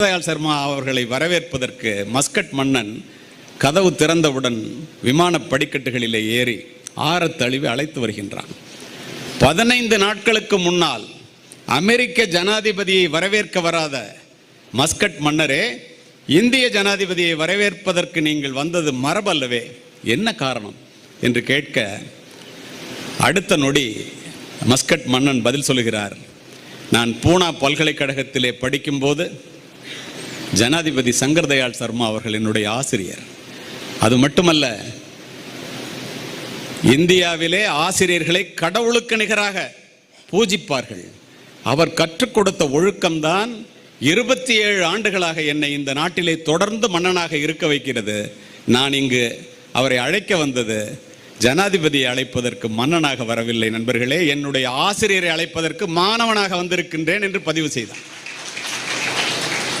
தயாள் சர்மா அவர்களை வரவேற்பதற்கு மஸ்கட் மன்னன் கதவு திறந்தவுடன் விமான படிக்கட்டுகளிலே ஏறி ஆறத் அழைத்து வருகின்றான். பதினைந்து நாட்களுக்கு முன்னால் அமெரிக்க ஜனாதிபதியை வரவேற்க வராத மஸ்கட் மன்னரே இந்திய ஜனாதிபதியை வரவேற்பதற்கு நீங்கள் வந்தது மரபல்லவே. என்ன காரணம்? என்று கேட்க அடுத்த நொடி மஸ்கட் மன்னன் பதில் சொல்கிறார் நான் பூனா பல்கலைக்கழகத்திலே படிக்கும்போது ஜனாதிபதி சங்கர் தயாள் சர்மா அவர்கள் என்னுடைய ஆசிரியர். அது மட்டுமல்ல இந்தியாவிலே ஆசிரியர்களை கடவுளுக்கு நிகராக பூஜிப்பார்கள். அவர் கற்றுக் கொடுத்த ஒழுக்கம்தான் இருபத்தி ஏழு ஆண்டுகளாக என்னை இந்த நாட்டிலே தொடர்ந்து மன்னனாக இருக்க வைக்கிறது. நான் இங்கு அவரை அழைக்க வந்தது ஜனாதிபதியை அழைப்பதற்கு மன்னனாக வரவில்லை நண்பர்களே. என்னுடைய ஆசிரியரை அழைப்பதற்கு மாணவனாக வந்திருக்கின்றேன் என்று பதிவு செய்தார்.